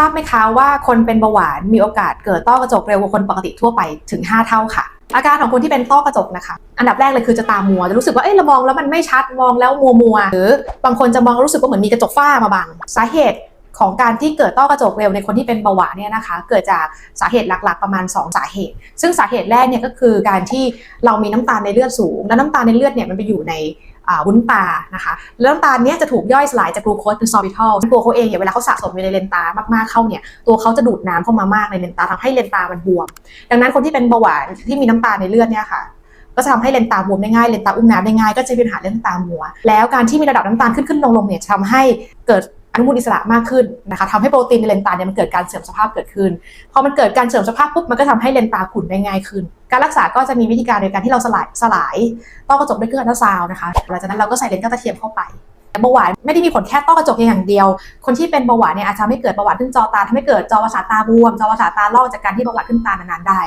ทราบไหมคะว่าคนเป็นเบาหวานมีโอกาสเกิดต้อกระจกเร็วกว่าคนปกติทั่วไปถึง 5 เท่าค่ะ อาการของคนที่เป็นต้อกระจกนะคะ อันดับแรกเลยคือจะตามัวจะรู้สึกว่าเอ้ยเรามองแล้วมันไม่ชัดมองแล้วมัวมัวหรือบางคนจะมองรู้สึกว่าเหมือนมีกระจกฝ้ามาบังสาเหตุ ของการที่เกิดต้อกระจกเร็วในคนที่เป็นเบาหวานเนี่ยนะคะ เกิดจากสาเหตุหลักๆ ประมาณ 2 สาเหตุ ซึ่งสาเหตุแรกเนี่ยก็คือการที่เรามีน้ำตาลในเลือดสูง และน้ำตาลในเลือดเนี่ยมันไปอยู่ในวุ้นตานะคะแล้วน้ำตาลเนี้ยจะถูกย่อยสลายจากกลูโคสเป็นซอร์บิทอลตัวเขาเองเนี่ยเวลาเขาสะสมอยู่ในเลนตามากๆเข้าเนี่ยตัวเขาจะดูดน้ำเข้ามามากในเลนตาทำให้เลนตามันบวม ดังนั้นคนที่เป็นเบาหวานที่มีน้ำตาลในเลือดเนี่ยค่ะก็จะทำให้เลนตาบวมได้ง่าย เลนตาอุ้มน้ำได้ง่าย ก็จะมีปัญหาเรื่องตามัว แล้วการที่มีระดับน้ำตาลขึ้นขึ้นลงลงเนี่ยทำให้เกิด นุมูลอิสระมากขึ้นนะคะทำให้โปรตีนในเลนตาเนี่ยมันเกิดการเสื่อมสภาพเกิดขึ้น พอมันเกิดการเสื่อมสภาพปุ๊บมันก็ทำให้เลนตาขุ่นได้ง่ายขึ้น การรักษาก็จะมีวิธีการโดยการที่เราสลายสลายต้อกระจกด้วยเครื่องอัลตราซาวนะคะหลังจากนั้นเราก็ใส่เลนส์กระเทียมเข้าไปเบาหวานไม่ได้มีผลแค่ต้อกระจกเพียงอย่างเดียว คนที่เป็นเบาหวานเนี่ยอาจจะทำให้เกิดเบาหวานขึ้นจอตาทำให้เกิดจอประสาทตาบวม จอประสาทตาลอกจากการที่เบาหวานขึ้นตานานๆได้